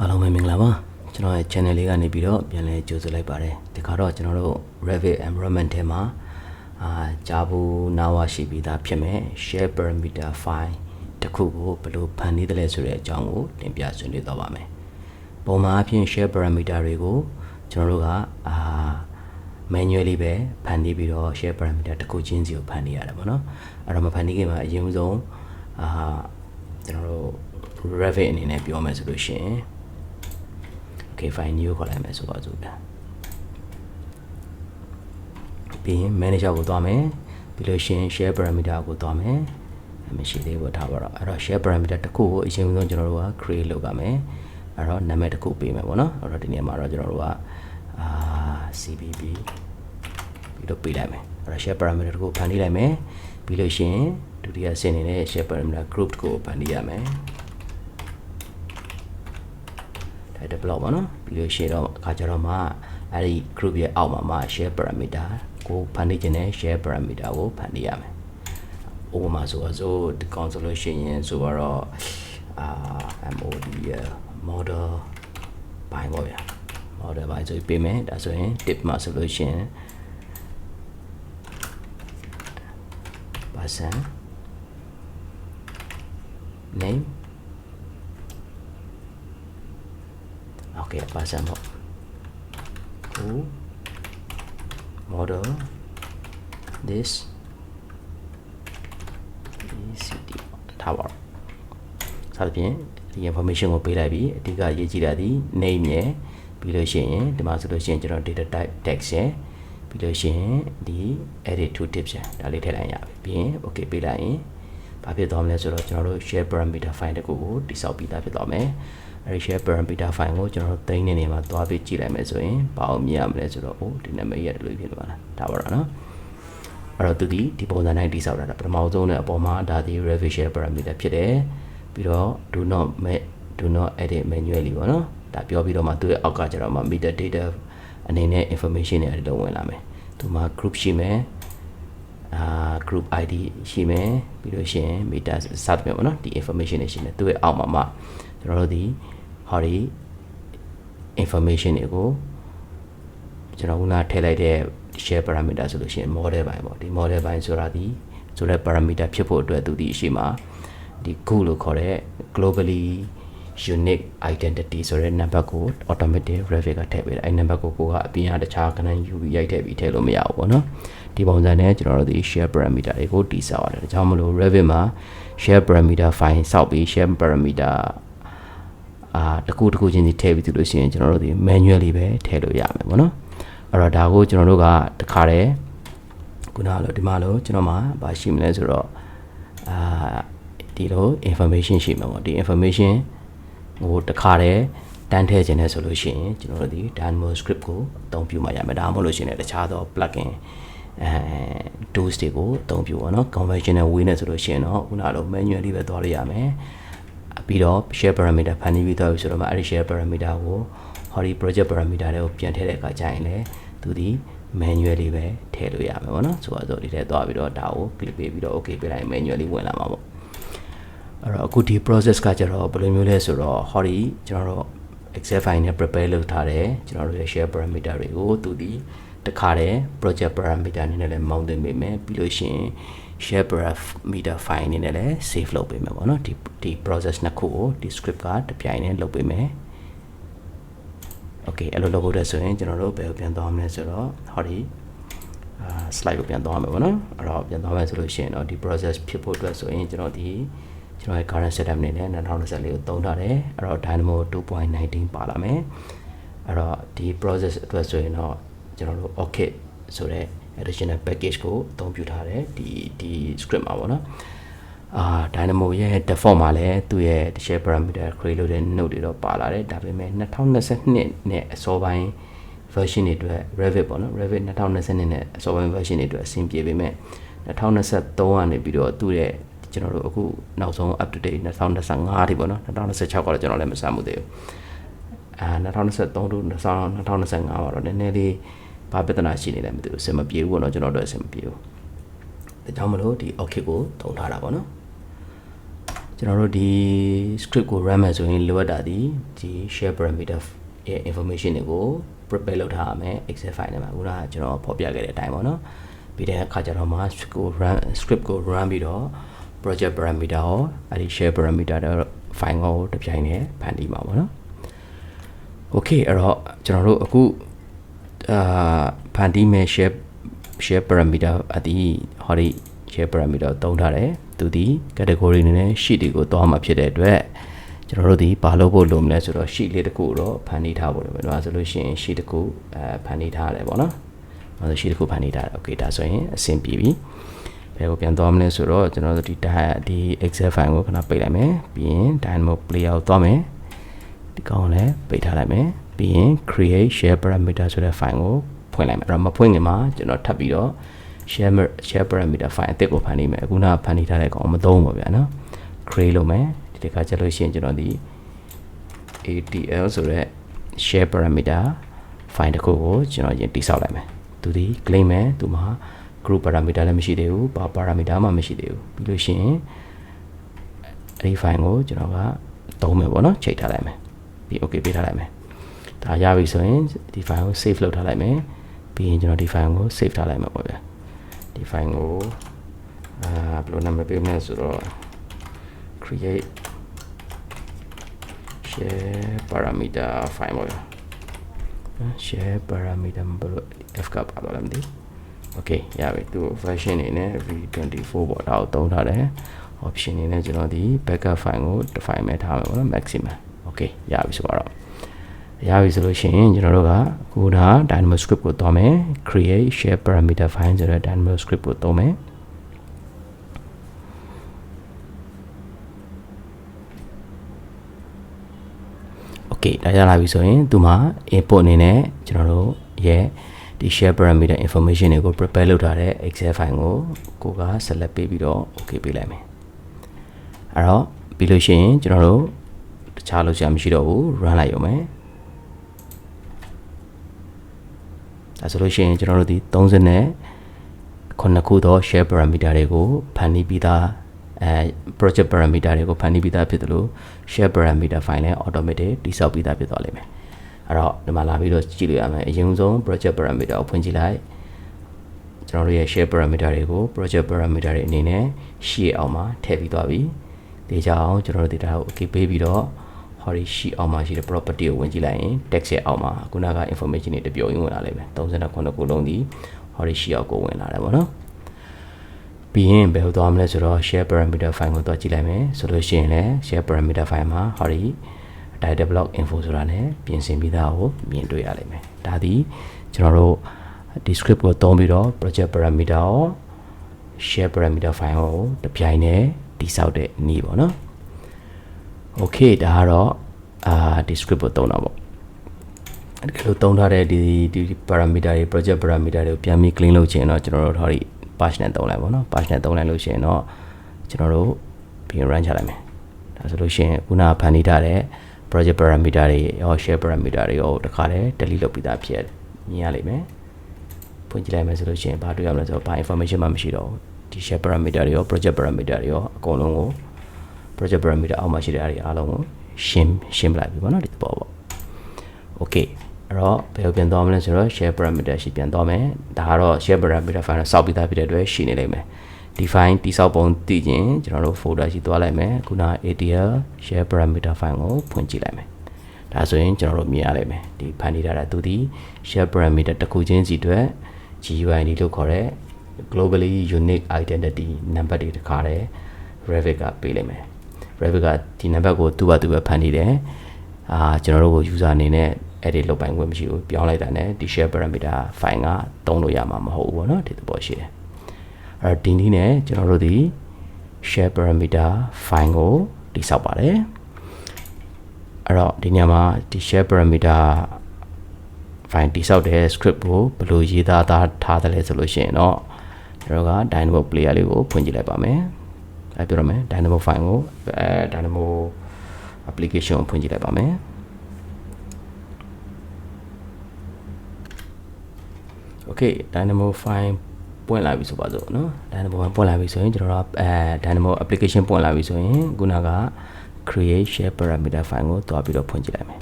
အားလုံးပဲမင်္ဂလာပါကျွန်တော်ရဲ့ channel လေးကနေပြီးတော့ပြန်လဲကြိုဆိုလိုက်ပါတယ်ဒီခါတော့ကျွန်တော်တို့ Revit environment ထဲမှာအာဂျာဘူးနာဝရှိပြီးသားဖြစ်မဲ့ share parameter file တစ်ခုကိုဘယ်လိုဖန်တီးတယ်လဲဆိုတဲ့အကြောင်းကိုတင်ပြဆွေးနွေးသွားပါမယ်ပုံမှန်အဖြစ် share parameter တွေကိုကျွန်တော်တို့ကအာ manually ပဲဖန်တီးပြီးတော့ share parameter တစ်ခုချင်းစီကိုဖန်တီးရတယ်ပေါ့နော်အဲ့တော့မဖန်တီးခင်မှာအရင်ဆုံးအာကျွန်တော်တို့ Revit အနေနဲ့ပြောမယ်ဆိုလို့ရှိရင် okay file new ခေါ်လိုက်မယ်ဆိုပါစို့ဗျာပြီးရင် manager ကိုသွားမယ်ပြီးလို့ရှိရင် share parameter ကိုသွားမယ်မရှိသေးဘူးထားပါတော့အဲ့တော့ share parameter တစ်ခုကိုအရင်ဆုံးကျွန်တော်တို့က create လုပ်ရမယ်အဲ့တော့နာမည်တစ်ခုပေးမယ်ပေါ့နော်အဲ့တော့ဒီနေရာမှာတော့ကျွန်တော်တို့ကအာ CBB ပြီးတော့ပေးလိုက်မယ်အဲ့တော့ share parameter တစ်ခုဖန်တီးလိုက်မယ်ပြီးလို့ရှိရင်ဒုတိယဆင့်နေတဲ့ share parameter group တစ်ခုကိုဖန်တီးရမယ် title block ပါနော်ပြီးလို့ရှိရင်တော့အခါကျတော့မှအဲ့ဒီ group ရဲ့အောက်မှာမှ share parameter ကိုဖန်တီးခြင်းနဲ့ share parameter ကိုဖန်တီးရမယ်ဥပမာဆိုတော့ဆိုဒီ consolation ရင်ဆိုတော့အာ MOD ရဲ့ model ဘိုင်းပေါ့ဗျာ model ဘိုင်းဆိုပြီးပေးမယ်ဒါဆိုရင် tip မှာဆိုလို့ရှိရင် person name okay person ပေါ့ who model this ECD ထားပါတော့စသဖြင့်ဒီ information ကိုပေးလိုက်ပြီးအဓိကရေးကြည့်တာဒီ name ရယ်ပြီးလို့ရှိရင်ဒီမှာဆိုလို့ရှိရင်ကျွန်တော် data type text ရယ်ပြီးလို့ရှိရင်ဒီ edit to tips ရယ်ဒါလေးထည့်လိုက်ရပြီပြီးရင် okay ပေးလိုက်ရင်ဘာဖြစ်သွားမလဲဆိုတော့ကျွန်တော်တို့ share parameter file တခုကိုတိစောက်ပြီးသားဖြစ်သွားမယ် အဲဒီ share parameter file ကိုကျွန်တော်တို့သိမ်းနေနေမှာသွားပြီးကြည့်လိုက်မယ်ဆိုရင်ဘာအောင်မြင်ရမလဲဆိုတော့ဟိုဒီနာမည်ရတယ်လို့ဖြစ်သွားတာဒါပါတော့နော်အဲ့တော့သူဒီဒီပုံစံတိုင်းတိစောက်တာပထမဆုံးနဲ့အပေါ်မှာဒါဒီ revision share parameter ဖြစ်တယ်ပြီးတော့ do not do not edit manually ပေါ့နော်ဒါပြောပြီးတော့မှသူ့ရဲ့အောက်ကကျတော့မှ meter data အနေနဲ့ information တွေအဲ့ဒီလုံးဝင်လာမယ်သူမှာ group ရှိမယ်အာ group ID ရှိမယ်ပြီးလို့ရှိရင် meter စသဖြင့်ပေါ့နော်ဒီ information တွေရှိမယ်သူ့ရဲ့အောက်မှာမှကျွန်တော်တို့ဒီ ဟောဒီ information တွေကိုကျွန်တော်ကထည့်လိုက်တဲ့ share parameter ဆိုလို့ရှိရင် model ဘိုင်းပေါ့ဒီ model ဘိုင်းဆိုတာဒီဆိုတဲ့ parameter ဖြစ်ဖို့အတွက်သူဒီအရှိမှာဒီ GU လို့ခေါ်တဲ့ globally unique identity ဆိုတဲ့ number ကို automatic graphic ကထည့်ပေးတယ်အဲ့ number ကိုကိုကအပြင်ကတခြားကဏ္ဍယူပြီးရိုက်ထည့်ပြီးထည့်လို့မရဘူးပေါ့နော်ဒီပုံစံနဲ့ကျွန်တော်တို့ဒီ share parameter တွေကိုတိစောက်ရတယ်ဒါကြောင့်မလို့ Revit မှာ share parameter file စောက်ပြီး share parameter အာတကူတကူချင်းစီထည့်ပြီးသူလို့ရှိရင်ကျွန်တော်တို့ဒီ manually ပဲထည့်လို့ရမယ်ပေါ့နော်အဲ့တော့ဒါကိုကျွန်တော်တို့ကတခါတည်းခုနကလို့ဒီမှာလို့ကျွန်တော်မှာဗာရှိမလဲဆိုတော့အာဒီလို information ရှိမှာပေါ့ဒီ information ဟိုတခါတည်းတန်းထည့်ခြင်းနဲ့ဆိုလို့ရှိရင်ကျွန်တော်တို့ဒီ Dynamo script ကိုအသုံးပြုမှရမယ်ဒါမှမဟုတ်လို့ရှိရင်တခြားသော plugin အဲ tools တွေကိုအသုံးပြုပါတော့ conventional way နဲ့ဆိုလို့ရှိရင်တော့ခုနလို manually ပဲသွားလို့ရမယ် ပြီးတော့ share parameter ဖန်တီးပြီးတော့ဆိုတော့မှအဲ့ဒီ share parameter ကိုဟောဒီ project parameter တွေကိုပြန်ထည့်တဲ့အခါကျရင်လည်းသူဒီ manually ပဲထည့်လို့ရမယ်ပေါ့နော်ဆိုတော့ဒီထဲသွားပြီးတော့ဒါကို click ပေးပြီးတော့ okay ပေးလိုက် manually ဝင်လာမှာပေါ့အဲ့တော့အခုဒီ process ကကျတော့ဘယ်လိုမျိုးလဲဆိုတော့ဟောဒီကျွန်တော်တို့ Excel file နဲ့ prepare လုပ်ထားတယ်ကျွန်တော်တို့ရဲ့ share parameter တွေကိုသူဒီတခါတည်း project parameter အနေနဲ့လည်း mount တင်ပေးမယ်ပြီးလို့ရှိရင် share parameter file အနေနဲ့လည်း save လုပ်ပေးမယ်ပေါ့နော်ဒီဒီ process နှစ်ခုကိုဒီ script ကတပြိုင်တည်းလုပ်ပေးမယ် okay အဲ့လိုလုပ်ဖို့တဲ့ဆိုရင်ကျွန်တော်တို့ဘယ်ကိုပြန်သွားမလဲဆိုတော့ဟောဒီအာ slide ကိုပြန်သွားမယ်ပေါ့နော်အဲ့တော့ပြန်သွားမယ်ဆိုလို့ရှိရင်တော့ဒီ process ဖြစ်ဖို့အတွက်ဆိုရင်ကျွန်တော်ဒီကျွန်တော်ရဲ့ current setup အနေနဲ့2024ကိုသုံးထားတယ်အဲ့တော့ Dynamo 2.19ပါလာမယ်အဲ့တော့ဒီ process အတွက်ဆိုရင်တော့ကျွန်တော်တို့ Orchid ဆိုတဲ့ additional package ကိုအသုံးပြုထားတယ်ဒီဒီ script မှာပေါ့နော်အာ Dynamo ရဲ့ default မှာလည်းသူ့ရဲ့ share parameter create လုပ်တဲ့ node တွေတော့ပါလာတယ်ဒါပေမဲ့2022နဲ့အစောပိုင်း version တွေအတွက် Revit ပေါ့နော် Revit 2022နဲ့အစောပိုင်း version တွေအတွက်အဆင်ပြေပေမဲ့2023ကနေပြီးတော့သူ့ရဲ့ကျွန်တော်တို့အခုနောက်ဆုံး up to date 2025ထိပေါ့နော်2026ကတော့ကျွန်တော်လည်းမစမ်းမှုသေးဘူးအာ2023တို့2025ပါတော့နည်းနည်းလေး ဘာပြဿနာရှိနေလဲမသိဘူးအဆင်မပြေဘူးပေါ့နော်ကျွန်တော်တို့အဆင်မပြေဘူးဒါကြောင့်မလို့ဒီ okay ကိုထုံထားတာပေါ့နော်ကျွန်တော်တို့ဒီ script ကို run မယ်ဆိုရင်လိုအပ်တာဒီဒီ share parameter ရဲ့ information တွေကို prepare လုပ်ထားရမယ် excel file ထဲမှာခုနကကျွန်တော်ဖော်ပြခဲ့တဲ့အတိုင်းပေါ့နော်ပြီးတဲ့အခါကျတော့မှ script ကို run script ကို run ပြီးတော့ project parameter ရောအဲ့ဒီ share parameter တဲ့ file ကိုတစ်ပြိုင်တည်းဖန်တီးမှာပေါ့နော် okay အဲ့တော့ကျွန်တော်တို့အခု အာဖန်တီးမဲ့ share share parameter အဒီဟောဒီ share parameter ကိုတုံးထားတယ်သူဒီ category အနေနဲ့ sheet တွေကိုတွားမှာဖြစ်တဲ့အတွက်ကျွန်တော်တို့ဒီဘာလုပ်ဖို့လိုမလဲဆိုတော့ sheet လေးတစ်ခုတော့ဖန်တီးထားဖို့လိုမယ်ဒါဆိုလို့ရှိရင် sheet တစ်ခုအဲဖန်တီးထားတယ်ပေါ့နော်ဒါဆို sheet တစ်ခုဖန်တီးထားတယ် okay ဒါဆိုရင်အဆင်ပြေပြီဘယ်ကိုပြန်သွားမလဲဆိုတော့ကျွန်တော်တို့ဒီဒီ excel file ကိုခဏပိတ်လိုက်မယ်ပြီးရင် dynamo player ကိုသွားမယ်ဒီကောင်လည်းပိတ်ထားလိုက်မယ် ပြီးရင် create share parameter ဆိုတဲ့ file ကိုဖွင့်လိုက်မယ်အဲ့တော့မဖွင့်ခင်မှာကျွန်တော်ထပ်ပြီးတော့ share share parameter file အသစ်ကိုဖန်တီးမယ်အခုနကဖန်တီးထားတဲ့ကောင်မသုံးပါဗျာနော် create လုပ်မယ်ဒီတစ်ခါကျလို့ရှိရင်ကျွန်တော်ဒီ ATL ဆိုတဲ့ share parameter file တစ်ခုကိုကျွန်တော်ရင်တိဆောက်လိုက်မယ်သူဒီ claim မယ်သူမှာ group parameter လည်းမရှိသေးဘူးဘာ parameter မှမရှိသေးဘူးပြီးလို့ရှိရင်အဲ့ဒီ file ကိုကျွန်တော်ကသုံးမယ်ပေါ့နော်ချိန်ထားလိုက်မယ်ပြီး okay ပေးထားလိုက်မယ် ဒါရပြီဆိုရင်ဒီ file ကို save လုပ်ထားလိုက်မယ်ပြီးရင်ကျွန်တော်ဒီ file ကို save ထားလိုက်မှာပေါ့ဗျာဒီ file ကိုအာဘယ်လိုနာမည်ပေးမလဲဆိုတော့ create share parameter file ပေါ့ဗျာ share parameter ဘယ်လို f ကပါတော့လဲမသိ okay ရပြီသူ version နေနဲ့ v24 ပေါ့ဒါကိုသုံးထားတယ် option နေနဲ့ကျွန်တော်ဒီ backup file ကို define မဲ့ထားမယ်ပေါ့နော် maximum okay ရပြီဆိုတော့ ရပြီဆိုလို့ရှိရင်ကျွန်တော်တို့ကခုန dynamo script ကိုသွားမယ် create share parameter file ဆိုတဲ့ dynamo script ကိုသုံးမယ် okay ဒါရလာပြီဆိုရင်သူမှာ input အနေနဲ့ကျွန်တော်တို့ရဲ့ဒီ share parameter information တွေကို prepare လုပ်ထားတဲ့ excel file ကိုကိုက select ပေးပြီးတော့ okay ပေးလိုက်မယ်အဲ့တော့ပြီးလို့ရှိရင်ကျွန်တော်တို့တခြားလုပ်ချင်မရှိတော့ဘူး run လိုက်ရုံပဲ ဒါဆိုလို့ရှိရင်ကျွန်တော်တို့ဒီ30နဲ့ခုနှစ်ခုသော share parameter တွေကိုဖန်တီးပြီးသားအဲ project parameter တွေကိုဖန်တီးပြီးသားဖြစ်တယ်လို့ share parameter file နဲ့ automatic တိစောက်ပြီးသားဖြစ်သွားလိမ့်မယ်အဲ့တော့ဒီမှာလာပြီးတော့ကြည့်လို့ရမယ်အရင်ဆုံး project parameter ကိုဖွင့်ကြည့်လိုက်ကျွန်တော်တို့ရဲ့ share parameter တွေကို project parameter တွေအနေနဲ့ရှေ့အောင်မှာထည့်ပြီးသွားပြီဒီကြောင်ကျွန်တော်တို့ data ကို okay ပေးပြီးတော့ ဟောဒီရှေ့အောင်မှာရှိတဲ့ property ကိုဝင်ကြည့်လိုက်ရင် text ရဲ့အောက်မှာခုနက information တွေတပြုံရင်းဝင်လာလိမ့်မယ်39ခုလုံးဒီဟောဒီရှေ့အောက်ကိုဝင်လာတယ်ပေါ့နော်ပြီးရင်ဘယ်လိုသွားမလဲဆိုတော့ share parameter file ကိုသွားကြည့်လိုက်မယ်ဆိုလို့ရှိရင်လည်း share parameter file မှာဟောဒီ data block info ဆိုတာ ਨੇ ပြင်ဆင်ပြီးသားကိုမြင်တွေ့ရလိမ့်မယ်ဒါဒီကျွန်တော်တို့ဒီ script ကိုသုံးပြီးတော့ project parameter ရော share parameter file ကိုတပြိုင်တည်းတိစောက်တဲ့နည်းပေါ့နော် okay ဒါကတော့အာဒီ script ကိုသုံးတာပေါ့အဲ့ဒီလိုသုံးထားတဲ့ဒီဒီ parameter တွေ project parameter တွေကိုပြန်ပြီး clean လုပ်ချင်တော့ကျွန်တော်တို့ဟောဒီ patch နဲ့သုံးလိုက်ပေါ့နော် patch နဲ့သုံးလိုက်လို့ရှိရင်တော့ကျွန်တော်တို့ပြီး run ချလိုက်မယ်ဒါဆိုလို့ရှိရင်ခုနကဖန်တီးထားတဲ့ project parameter တွေရော share parameter တွေရောတခါတည်း delete လုပ်ပြီးသားဖြစ်မြင်ရလိမ့်မယ်ဖွင့်ကြည့်လိုက်မယ်ဆိုလို့ရှိရင်ဘာတွေ့ရမလဲဆိုတော့ဘာ information မှမရှိတော့ဘူးဒီ share parameter တွေရော project parameter တွေရောအကုန်လုံးကို project parameter အောက်မှာရှိတဲ့အရာတွေအားလုံးကိုရှင်းရှင်းပလိုက်ပြီပေါ့နော်ဒီပေါ်ပေါ့ okay အဲ့တော့ဘယ်လိုပြန်သွားမလဲဆိုတော့ share parameter ရှိပြန်သွားမယ်ဒါကတော့ share parameter file စောက်ပြီးသားဖြစ်တဲ့အတွက်ရှိနေလိမ့်မယ် define တိစောက်ပုံတည်ခြင်းကျွန်တော်တို့ folder ရှိသွားလိုက်မယ်ခုန ATL share parameter file ကိုဖွင့်ကြည့်လိုက်မယ်ဒါဆိုရင်ကျွန်တော်တို့မြင်ရလိမ့်မယ်ဒီဖန်တီးထားတာသူဒီ share parameter တစ်ခုချင်းစီအတွက် GUID လို့ခေါ်တဲ့ globally unique identity number တွေတခါတည်း Revit ကပေးလိုက်မယ် Revit ကဒီနံပါတ်ကိုသူ့ဘာသူပဲဖန်တီးတယ်အာကျွန်တော်တို့ကို user အနေနဲ့ edit လုပ်ပိုင်ခွင့်မရှိဘူးပြောင်းလိုက်တာ ਨੇ ဒီ share parameter file ကတုံးလို့ရမှာမဟုတ်ဘူးပေါ့နော်ဒီသဘောရှိတယ်အဲ့ဒီနည်းနဲ့ကျွန်တော်တို့ဒီ share parameter file ကိုတိစောက်ပါတယ်အဲ့တော့ဒီနေရာမှာဒီ share parameter file တိစောက်တဲ့ script ကိုဘယ်လိုရေးသားထားတယ်လဲဆိုလို့ရှိရင်တော့ကျွန်တော်က dynamo player လေးကိုဖွင့်ကြည့်လိုက်ပါမယ် အဲပြောရမယ် dynamo file ကိုအဲ dynamo application ကိုဖွင့်ကြည့်လိုက်ပါမယ် okay dynamo file ပွင့်လာပြီဆိုပါစို့နော် Dynamo မှာပွင့်လာပြီဆိုရင်ကျွန်တော်တို့အဲ Dynamo application ပွင့်လာပြီဆိုရင်ခုနက create share parameter file ကိုတွားပြီးတော့ဖွင့်ကြည့်လိုက်မယ်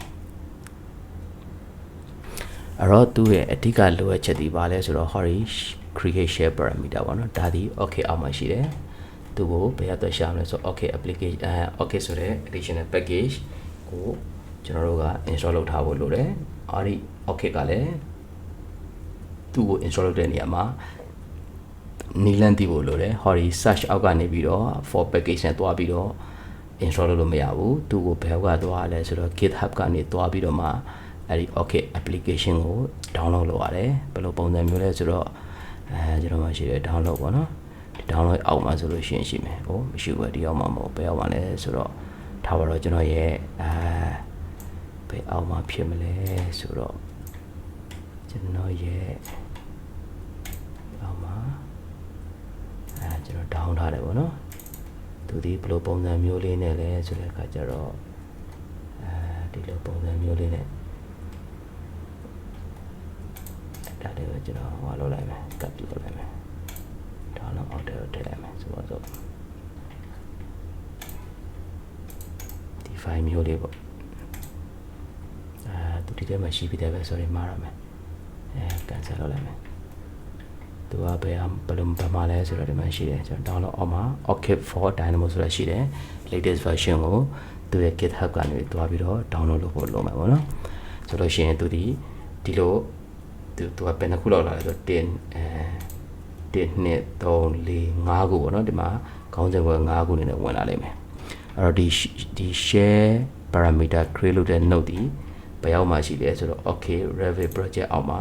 အဲ့တော့သူ့ရဲ့အဓိကလိုအပ်ချက်ဒီပါလဲဆိုတော့ hori create share parameter ပေါ့နော်ဒါဒီ okay အောက်မှာရှိတယ် သူ့ကိုဘယ်ရတော့ရှာမလဲဆို okay application အဲ okay ဆိုတဲ့ additional package ကိုကျွန်တော်တို့က install လုပ်ထားဖို့လိုတယ်အဲ့ဒီ okay ကလည်းသူ့ကို install လုပ်တဲ့နေရာမှာနီလန်တီဖို့လိုတယ် hori search အောက်ကနေပြီးတော့ for package နဲ့တွားပြီးတော့ install လုပ်လို့မရဘူးသူ့ကိုဘယ်ကသွားလဲဆိုတော့ github ကနေသွားပြီးတော့မှအဲ့ဒီ okay application ကို download လုပ်ရတယ်ဘယ်လိုပုံစံမျိုးလဲဆိုတော့အဲကျွန်တော်မှရှိတယ် download ပေါ့နော်ဒီ download အောက်မှာဆိုလို့ရှိရင်ရှိမယ်ဟိုမရှိဘူးဒီအောက်မှာမဟုတ်ဘယ်အောက်မှာလဲဆိုတော့ထားပါတော့ကျွန်တော်ရဲ့အဲဘယ်အောက်မှာဖြစ်မလဲဆိုတော့ကျွန်တော်ရဲ့အောက်မှာအဲကျွန်တော် down ထားတယ်ပေါ့နော်သူဒီဘယ်လိုပုံစံမျိုးလေးနဲ့လဲဆိုတဲ့အခါကျတော့အဲဒီလိုပုံစံမျိုးလေးနဲ့ဒါလေးကိုကျွန်တော်ဟောလုပ်လိုက်မယ်ကတ်လုပ်လိုက်မယ် ဒါတော့အောက်ထဲထည့်လိုက်မယ်ဆိုတော့ဒီ file မျိုးလေးပေါ့အဲသူဒီထဲမှာရှိပြီးတယ်ပဲ sorry မှားရမယ်အဲ cancel လုပ်လိုက်မယ်သူကဘယ်ဘယ်လိုဘာမှလဲဆိုတော့ဒီမှာရှိတယ်ကျွန်တော် download အောက်မှာ OCAP for Dynamo ဆိုတာရှိတယ် latest version ကိုသူရဲ့ GitHub ကနေတွားပြီးတော့ download လုပ်ဖို့လုပ်မှာပေါ့နော်ဆိုလို့ရှိရင်သူဒီဒီလိုသူသူကဘယ်နှခုလောက်လာလဲဆိုတော့10အဲ 1 2 3 4 5ခုပေါ့နော်ဒီမှာခေါင်းစဉ်က5ခုနေနဲ့ဝင်လာလိမ့်မယ်အဲ့တော့ဒီဒီ share parameter create လုပ်တဲ့ node ဒီဘယ်အောက်မှာရှိလဲဆိုတော့ okay revit project အောက်မှာ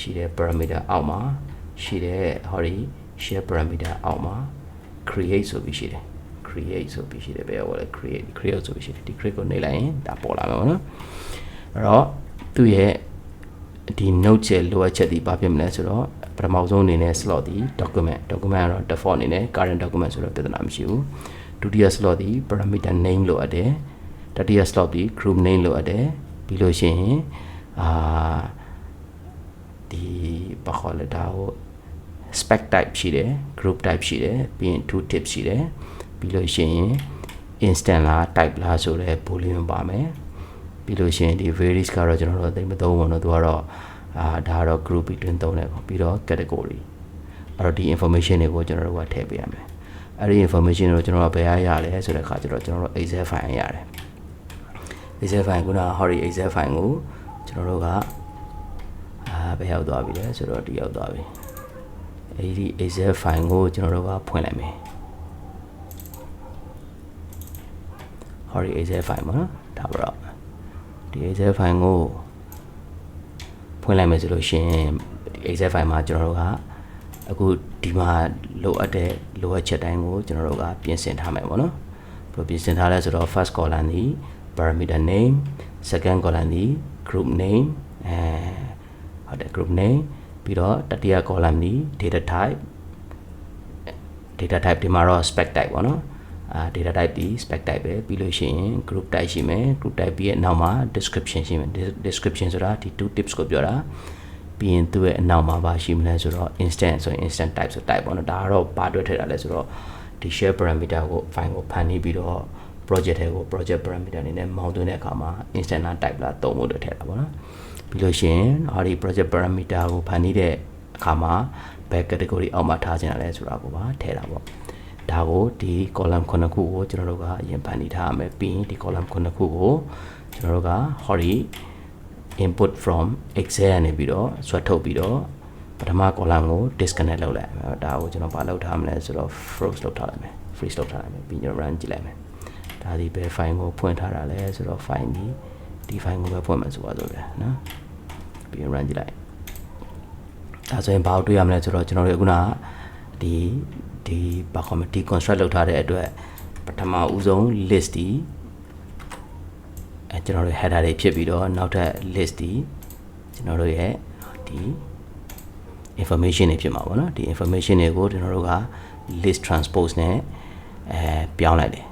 ရှိတဲ့ parameter အောက်မှာရှိတဲ့ဟောဒီ share parameter အောက်မှာ create ဆိုပြီးရှိတယ် create ဆိုပြီးရှိတယ်ဘယ်ဟောလဲ create create ဆိုပြီးရှိတယ်ဒီ create ကိုနှိပ်လိုက်ရင်ဒါပေါ်လာမှာပေါ့နော်အဲ့တော့သူ့ရဲ့ဒီ note ရဲ့လိုအပ်ချက်ဒီဘာဖြစ်မလဲဆိုတော့ပ ထမဆုံးအနေနဲ့ slot ဒီ document document ကတော့ default အနေနဲ့ current document ဆိုတော့ပြဿနာမရှိဘူးဒုတိယ slot ဒီ parameter name လိုအပ်တယ်တတိယ slot ဒီ group name လိုအပ်တယ်ပြီးလို့ရှိရင်အာဒီဘာခေါ်လဲဒါကို spec type ရှိတယ် group type ရှိတယ်ပြီးရင် two tips ရှိတယ်ပြီးလို့ရှိရင် instant လား type လားဆိုတဲ့ boolean ပါမယ်ပြီးလို့ရှိရင်ဒီ varies ကတော့ကျွန်တော်တို့သိမသုံးဘူးနော်သူကတော့ အာဒါကတော့ group ပြီးတွင်သုံးတယ်ပေါ့ပြီးတော့ category အဲ့တော့ဒီ information တွေကိုကျွန်တော်တို့ကထည့်ပေးရမယ်အဲ့ဒီ information တွေကိုကျွန်တော်တို့ကဘယ်ရရလဲဆိုတဲ့အခါကျတော့ကျွန်တော်တို့ excel file ရတယ် excel file ခုနက hori excel file ကိုကျွန်တော်တို့ကအာဘယ်ရောက်သွားပြီလဲဆိုတော့ဒီရောက်သွားပြီအဲ့ဒီ excel file ကိုကျွန်တော်တို့ကဖွင့်လိုက်မယ် hori excel file မှာနော်ဒါပါတော့ဒီ excel file ကို ဖွင့်လိုက်မယ်ဆိုလို့ရှိရင်ဒီ excel file မှာကျွန်တော်တို့ကအခုဒီမှာလိုအပ်တဲ့လိုအပ်ချက်တိုင်းကိုကျွန်တော်တို့ကပြင်ဆင်ထားမယ်ပေါ့နော်ဘယ်လိုပြင်ဆင်ထားလဲဆိုတော့ first column ဒီ parameter name second column ဒီ group name အဲဟုတ်တယ် group name ပြီးတော့တတိယ column ဒီ data type data type ဒီမှာတော့ spec type ပေါ့နော် အာ data type ဒီ spec type ပဲပြီးလို့ရှိရင် group type ရှိမယ် group type ပြီးရဲ့နောက်မှာ description ရှိမယ် description ဆိုတာဒီ two tips ကိုပြောတာပြီးရင်သူ့ရဲ့အနောက်မှာပါရှိမလဲဆိုတော့ instant ဆိုရင် instant type ဆို type ပေါ့နော်ဒါကတော့ဘာအတွက်ထည့်တာလဲဆိုတော့ဒီ share parameter ကို file ကိုဖန်တီးပြီးတော့ project ထဲကို project parameter အနေနဲ့မောင်းသွင်းတဲ့အခါမှာ instant type လာသုံးဖို့အတွက်ထည့်တာပေါ့နော်ပြီးလို့ရှိရင်ဟာဒီ project parameter ကိုဖန်တီးတဲ့အခါမှာဘယ် category အောက်မှာထားခြင်းလဲဆိုတာကိုပါထည့်တာပေါ့ ဒါကိုဒီ column ခုနှစ်ခုကိုကျွန်တော်တို့ကအရင်ဖန်တီးထားရမယ်ပြီးရင်ဒီ column ခုနှစ်ခုကိုကျွန်တော်တို့က hori input from excel ကနေပြီးတော့ဆွတ်ထုတ်ပြီးတော့ပထမ column ကို disconnect လုပ်လိုက်မယ်ဒါကိုကျွန်တော်ဘာလုပ်ထားမလဲဆိုတော့ froze လုပ်ထားလိုက်မယ် freeze လုပ်ထားလိုက်မယ်ပြီးကျွန်တော် run ကြည့်လိုက်မယ်ဒါဒီဘယ် file ကိုဖွင့်ထားတာလဲဆိုတော့ file ဒီဒီ file ကိုပဲဖွင့်မယ်ဆိုပါတော့ဗျာနော်ပြီး run ကြည့်လိုက်ဒါဆိုရင်ဘာကိုတွေ့ရမလဲဆိုတော့ကျွန်တော်တို့ခုနကဒီ ဒီဘာခေါ်မလဲ deconstruct လုပ်ထားတဲ့အတွက်ပထမဦးဆုံး list ဒီအဲကျွန်တော်တို့ header တွေဖြစ်ပြီးတော့နောက်ထပ် list ဒီကျွန်တော်တို့ရဲ့ဒီ information တွေဖြစ်မှာပေါ့နော်ဒီ information တွေကိုကျွန်တော်တို့က list transpose နဲ့အဲပြောင်းလိုက်တယ်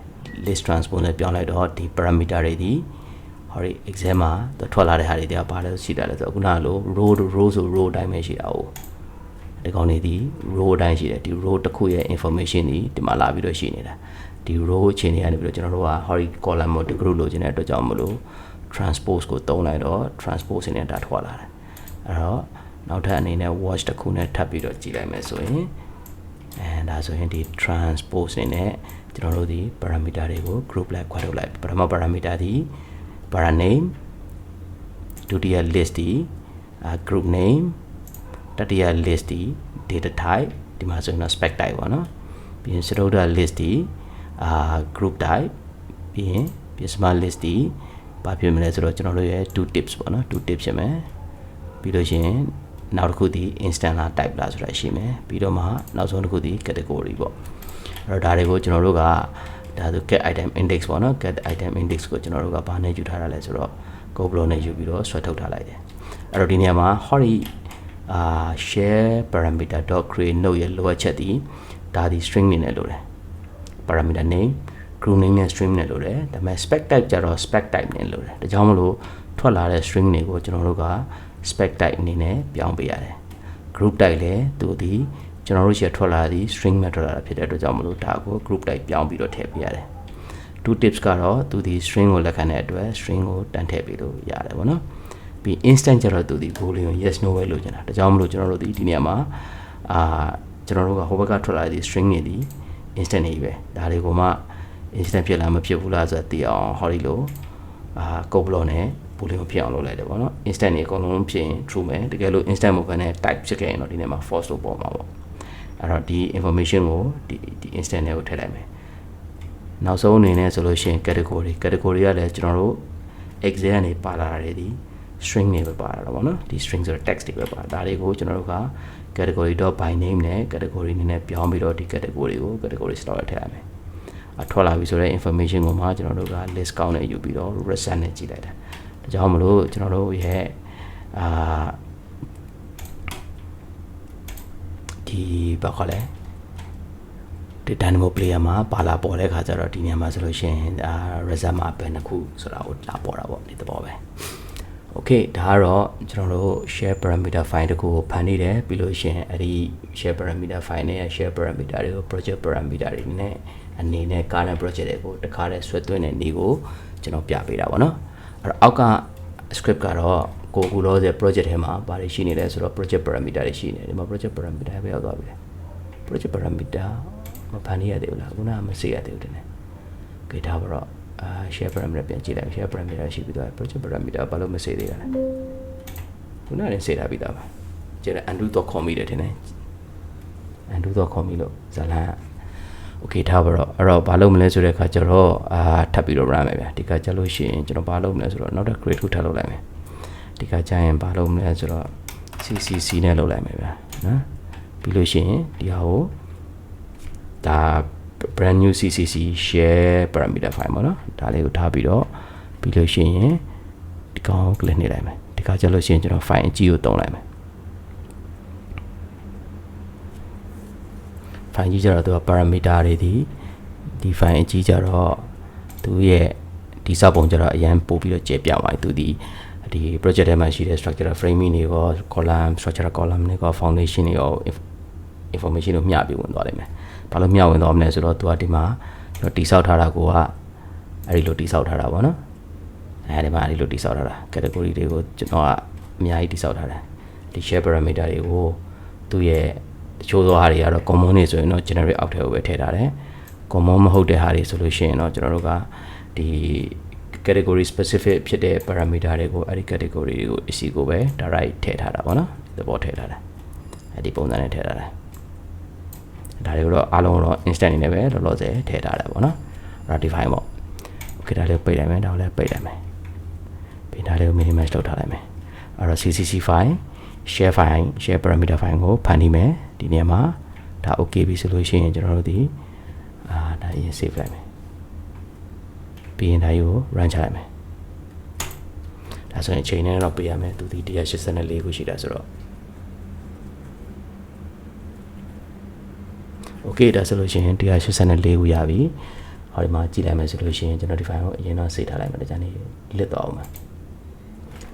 list transpose နဲ့ပြောင်းလိုက်တော့ဒီ parameter တွေဒီဟောဒီ exam မှာထွက်လာတဲ့ဟာတွေတရားဘာလဲရှိတာလဲဆိုတော့ခုနကလို row row ဆို row အတိုင်းပဲရှိတာ哦 ဒီကောင်နေဒီ row အတိုင်းရှိတယ်ဒီ row တစ်ခုရဲ့ information ဒီဒီမှာလာပြီးတော့ရှိနေတာဒီ row အခြေအနေကနေပြီးတော့ကျွန်တော်တို့က hori column ကို group လိုချင်တဲ့အတွက်ကြောင့်မလို့ transpose ကိုသုံးလိုက်တော့ transpose နဲ့ဒါထွက်လာတယ်အဲ့တော့နောက်ထပ်အနေနဲ့ watch တစ်ခုနဲ့ထပ်ပြီးတော့ကြည့်လိုက်မယ်ဆိုရင်အဲဒါဆိုရင်ဒီ transpose နဲ့ကျွန်တော်တို့ဒီ parameter တွေကို group လိုက်ခွဲထုတ်လိုက်ပထမ parameter ဒီ para name ဒုတိယ list ဒီ group name တတိယ list ဒီ data type ဒီမှာဆိုရင်တော့ spec type ပေါ့နော်ပြီးရင်စတုဒ္ဓ list ဒီအာ group type ပြီးရင် pisma list ဒီဘာဖြစ်မလဲဆိုတော့ကျွန်တော်တို့ရဲ့2 tips ပေါ့နော်2 tips ဖြစ်မယ်ပြီးလို့ရှိရင်နောက်တစ်ခုဒီ instant လား type လားဆိုတာရှိမယ်ပြီးတော့မှနောက်ဆုံးတစ်ခုဒီ category ပေါ့အဲ့တော့ဒါတွေကိုကျွန်တော်တို့ကဒါဆို get item index ပေါ့နော် get item index ကိုကျွန်တော်တို့ကဘာနဲ့ယူထားတာလဲဆိုတော့ go block နဲ့ယူပြီးတော့ဆွဲထုတ်ထားလိုက်တယ်အဲ့တော့ဒီနေရာမှာ hori အာ share parameter .create node ရဲ့လိုအပ်ချက်ဒီဒါဒီ string နေနဲ့လို့တယ် parameter name group name နဲ့ string နဲ့လို့တယ်ဒါပေမဲ့ spec type ကြတော့ spec type နဲ့လို့တယ်ဒါကြောင့်မလို့ထွက်လာတဲ့ string တွေကိုကျွန်တော်တို့က spec type အနေနဲ့ပြောင်းပေးရတယ် group type လည်းသူဒီကျွန်တော်တို့ရှိထွက်လာသည် string မှာထွက်လာတာဖြစ်တဲ့အတွက်ကြောင့်မလို့ဒါကို group type ပြောင်းပြီးတော့ထည့်ပေးရတယ် two tips ကတော့သူဒီ string ကိုလက်ခံတဲ့အတွက် string ကိုတန်းထည့်ပေးလို့ရတယ်ပေါ့နော် ပြီး instant ကျတော့သူဒီ boolean yes no ပဲလို့ကျင်တာဒါကြောင့်မလို့ကျွန်တော်တို့ဒီဒီနေရာမှာအာကျွန်တော်တို့ကဟိုဘက်ကထွက်လာတဲ့ string တွေဒီ instant နေပဲဒါတွေကိုမှ instant ဖြစ်လားမဖြစ်ဘူးလားဆိုတာသိအောင်ဟောဒီလိုအာ code block နဲ့ boolean ကိုဖြစ်အောင်လုပ်လိုက်တယ်ပေါ့နော် instant နေအကုန်လုံးဖြစ်ရင် true မယ်တကယ်လို့ instant မဟုတ်ဘဲနဲ့ type ဖြစ်ခဲ့ရင်တော့ဒီနေရာမှာ false လို့ပေါ်မှာပေါ့အဲ့တော့ဒီ information ကိုဒီဒီ instant နဲ့ကိုထည့်လိုက်မယ်နောက်ဆုံးအနေနဲ့ဆိုလို့ရှိရင် category category ကလည်းကျွန်တော်တို့ excel ကနေပါလာတယ်ဒီ string တွေပဲပါတာပေါ့နော်ဒီ string ဆိုတဲ့ text တွေပဲပါဒါတွေကိုကျွန်တော်တို့က category.by name နဲ့ category အနေနဲ့ပြောင်းပြီးတော့ဒီ category ကို category store ထည့်ရမယ်အထွက်လာပြီဆိုတော့ information ကိုမှကျွန်တော်တို့က list count နဲ့ယူပြီးတော့ result နဲ့ကြည့်လိုက်တာဒါကြောင့်မလို့ကျွန်တော်တို့ရဲ့အာဒီဘာခေါ်လဲဒီ dynamo player မှာပါလာပေါ်တဲ့ခါကျတော့ဒီနေရာမှာဆိုလို့ရှိရင်အာ result မှာဘယ်နှခုဆိုတာကိုလာပေါ်တာပေါ့ဒီသဘောပဲ okay ဒါကတော့ကျွန်တော်တို့ share parameter file တခုကိုဖန်နေတယ်ပြီးလို့ရှိရင်အဲ့ဒီ share parameter file နဲ့ share parameter တွေကို project parameter တွေနဲ့အနေနဲ့ current project တွေကိုတခါတည်းဆွဲသွင်းတဲ့နေကိုကျွန်တော်ပြပေးတာပေါ့နော်အဲ့တော့အောက်က script ကတော့ကိုကူလောဆယ် project ထဲမှာဘာတွေရှိနေလဲဆိုတော့ project parameter တွေရှိနေတယ်ဒီမှာ project parameter ပဲရောက်သွားပြီလေ project parameter မဖန်နေရသေးဘူးလားခုနကမစေရသေးဘူးတင်တယ်ကြည့်ထားပါတော့ အာ share parameter ပြန်ကြည့်လိုက် share parameter ရှိပြီးတော့ project parameter ဘာလို့မစေသေးရလဲခုနကလည်းစေထားပြီးသားပါကျတဲ့ undo တော့ခေါ်မိတယ်တင်တယ် undo တော့ခေါ်မိလို့ဇာလန် okay ထားပါတော့အဲ့တော့ဘာလုပ်မလဲဆိုတဲ့အခါကျတော့အာထပ်ပြီးတော့ run မယ်ဗျာဒီကကြလို့ရှိရင်ကျွန်တော်ဘာလုပ်မလဲဆိုတော့နောက်တစ် create ထပ်လုပ်လိုက်မယ်ဒီကကြာရင်ဘာလုပ်မလဲဆိုတော့ ccc နဲ့လုပ်လိုက်မယ်ဗျာနော်ပြီးလို့ရှိရင်ဒီဟာကိုဒါ brand new ccc share parameter file ပေါ့နော်ဒါလေးကိုထားပြီးတော့ပြီးလို့ရှိရင်ဒီကောင် click နေလိုက်မယ်ဒီကကြလို့ရှိရင်ကျွန်တော် file အကြီးကိုတုံးလိုက်မယ် file ကြီးကြတော့သူက parameter တွေဒီဒီ file အကြီးကြတော့သူရဲ့ဒီစပုံကြတော့အရန်ပို့ပြီးတော့ကျေပြသွားပြီသူဒီဒီ project ထဲမှာရှိတဲ့ structure framing တွေရော column structure column တွေရော foundation တွေရော information ကိုမျှပြီးဝင်သွားလိမ့်မယ်။ ဘာလို့မျှဝင်သွားမလဲဆိုတော့သူကဒီမှာကျွန်တော်တိဆောက်ထားတာကိုကအဲ့ဒီလိုတိဆောက်ထားတာပေါ့နော်။အဲဒီမှာအဲ့ဒီလိုတိဆောက်ထားတာ category တွေကိုကျွန်တော်ကအများကြီးတိဆောက်ထားတယ်။ဒီ share parameter တွေကိုသူ့ရဲ့တချို့သောဟာတွေကတော့ common တွေဆိုရင်တော့ generate အောက်ထဲကိုပဲထည့်ထားတယ်။ common မဟုတ်တဲ့ဟာတွေဆိုလို့ရှိရင်တော့ကျွန်တော်တို့ကဒီ category specific ဖြစ်တဲ့ parameter တွေကိုအဲ့ဒီ category တွေကို issue ကိုပဲ direct ထည့်ထားတာပေါ့နော်။ဒီပေါ်ထည့်ထားတာ။အဲ့ဒီပုံစံနဲ့ထည့်ထားတာ။ ဒါတွေကိုတော့အားလုံးတော့ instant အနေနဲ့ပဲလောလောဆယ်ထည့်ထားတယ်ပေါ့နော်။ ratify ပေါ့။ okay ဒါလေးပိတ်လိုက်မယ်ဒါလည်းပိတ်လိုက်မယ်။ပြီးဒါလေးကို minimize လုပ်ထားလိုက်မယ်။အဲ့တော့ ccc file share file share parameter file ကိုဖန်တီးမယ်ဒီနေရာမှာဒါ okay ပြီဆိုလို့ရှိရင်ကျွန်တော်တို့ဒီအာဒါရေး save လိုက်မယ်ပြီးရင်ဒါကို run ချလိုက်မယ်ဒါဆိုရင်အချိန်နဲ့တော့ပေးရမယ်သူဒီ184ခုရှိတာဆိုတော့ okay ဒါဆိုလို့ရှိရင်184ခုရပြီဟောဒီမှာကြည့်လိုက်မယ်ဆိုလို့ရှိရင်ကျွန်တော်ဒီ file ကိုအရင်တော့ save ထားလိုက်မယ်ဒါကြနေ delete တော့အောင်မယ်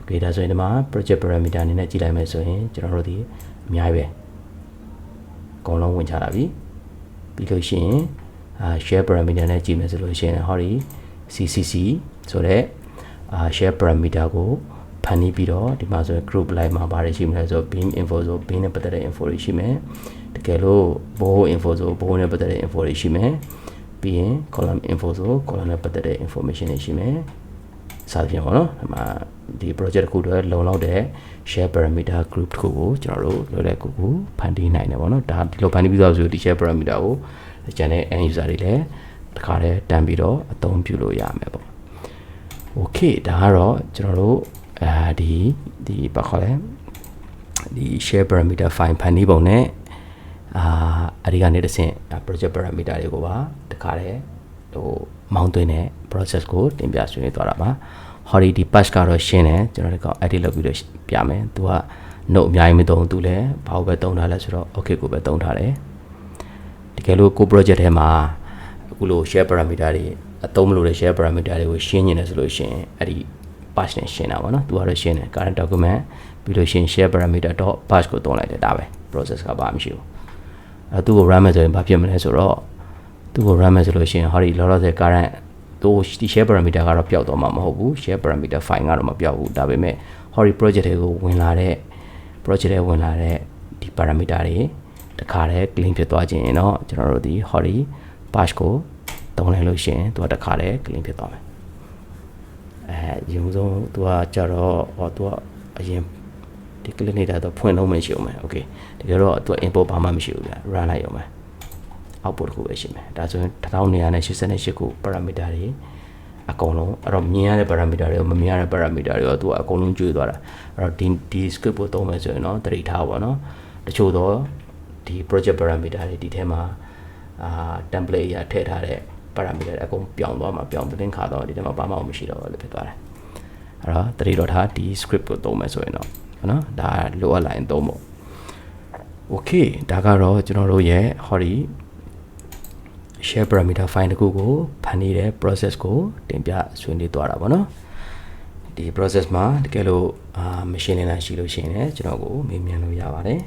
okay ဒါဆိုရင်ဒီမှာ project parameter အနေနဲ့ကြည့်လိုက်မယ်ဆိုရင်ကျွန်တော်တို့ဒီအများကြီးပဲကုန်လုံးဝင်ချတာပြီပြီးလို့ရှိရင်အာ share parameter နဲ့ကြည့်မယ်ဆိုလို့ရှိရင်ဟောဒီ CCC ဆိုတော့အာ share parameter ကို ဖန်တီးပြီးတော့ဒီမှာဆိုရင် group line မှာပါတယ်ရှိမလဲဆိုတော့ beam info ဆို beam နဲ့ပတ်သက်တဲ့ info တွေရှိမယ်တကယ်လို့ bow info ဆို bow နဲ့ပတ်သက်တဲ့ info တွေရှိမယ်ပြီးရင် column info ဆို column နဲ့ပတ်သက်တဲ့ information တွေရှိမယ်စသဖြင့်ပေါ့နော်ဒီမှာဒီ project တစ်ခုအတွက်လုံလောက်တဲ့ share parameter group တစ်ခုကိုကျွန်တော်တို့လွယ်လွယ်ကူကူဖန်တီးနိုင်တယ်ပေါ့နော်ဒါဒီလိုဖန်တီးပြီးသွားဆိုဒီ share parameter ကိုကျန်တဲ့ end user တွေလည်းတခါတည်းတန်းပြီးတော့အသုံးပြုလို့ရမယ်ပေါ့ okay ဒါကတော့ကျွန်တော်တို့ အဲဒီဒီဘာခေါ်လဲဒီ share parameter file ဖန်တီးပုံနဲ့အာအဒီကနေတစ်ဆင့် project parameter တွေကိုပါတခါတည်းဟိုမောင်းသွင်းတဲ့ process ကိုတင်ပြဆွေးနွေးသွားတာပါဟောဒီဒီ patch ကတော့ရှင်းတယ်ကျွန်တော်တို့က edit လုပ်ပြီးတော့ပြမယ်သူက note အများကြီးမသုံးသူလည်းဘာလို့ပဲသုံးထားလဲဆိုတော့ okay ကိုပဲသုံးထားတယ်တကယ်လို့ကို project ထဲမှာအခုလို share parameter တွေအသုံးမလို့တဲ့ share parameter တွေကိုရှင်းနေတယ်ဆိုလို့ရှိရင်အဲ့ဒီ patch နဲ့ရှင်းတာပေါ့နော်သူကတော့ရှင်းတယ် current document ပြီးလို့ရှရင် share parameter.patch ကိုသုံးလိုက်တယ်ဒါပဲ process ကဘာမှမရှိဘူးအဲသူ့ကို run မယ်ဆိုရင်ဘာဖြစ်မလဲဆိုတော့သူ့ကို run မယ်ဆိုလို့ရှိရင်ဟောဒီလောလောဆယ် current သူဒီ share parameter ကတော့ပျောက်တော့မှာမဟုတ်ဘူး share parameter file ကတော့မပျောက်ဘူးဒါပေမဲ့ဟောဒီ project တွေကိုဝင်လာတဲ့ project တွေဝင်လာတဲ့ဒီ parameter တွေတခါတည်း clean ဖြစ်သွားခြင်းရင်တော့ကျွန်တော်တို့ဒီဟောဒီ patch ကိုသုံးလိုက်လို့ရှိရင်သူကတခါတည်း clean ဖြစ်သွားမယ် အဲရုံဆုံးသူကကြတော့ဟောသူကအရင်ဒီ click နေတာတော့ဖွင့်လုံးမရှိအောင်မယ် okay တကယ်တော့သူက import ဘာမှမရှိဘူးဗျ run လိုက်အောင်မယ် output တစ်ခုပဲရှိမယ်ဒါဆိုရင်1988ခု parameter တွေအကုန်လုံးအဲ့တော့မြင်ရတဲ့ parameter တွေကိုမမြင်ရတဲ့ parameter တွေရောသူကအကုန်လုံးကျွေးသွားတာအဲ့တော့ဒီဒီ script ကိုသုံးမယ်ဆိုရင်တော့တတိထားပါတော့တချို့တော့ဒီ project parameter တွေဒီထဲမှာအာ template ရထည့်ထားတဲ့ parameter တွေအကုန်ပြောင်းသွားမှာပြောင်းတင်ခါတော့ဒီထဲမှာဘာမှမရှိတော့ဘူးလို့ဖြစ်သွားတယ်အဲ့တော့တတိတော့ထားဒီ script ကိုသုံးမယ်ဆိုရင်တော့နော်ဒါလိုအပ်လာရင်သုံးဖို့ okay ဒါကတော့ကျွန်တော်တို့ရဲ့ဟောဒီ share parameter file တခုကိုဖန်နေတဲ့ process ကိုတင်ပြဆွေးနွေးသွားတာပေါ့နော်ဒီ process မှာတကယ်လို့အာ machine learning ရှိလို့ရှိရင်လည်းကျွန်တော်ကိုမေးမြန်းလို့ရပါတယ်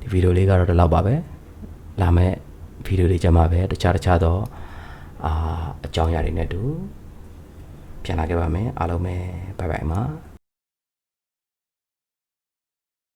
ဒီဗီဒီယိုလေးကတော့ဒီလောက်ပါပဲလာမယ့်ဗီဒီယိုလေးကြမှာပဲတခြားတခြားတော့ အာအကြောင်းအရာတွေနဲ့တူပြန်လာခဲ့ပါမယ်အားလုံးပဲဘိုင်ဘိုင်ပါ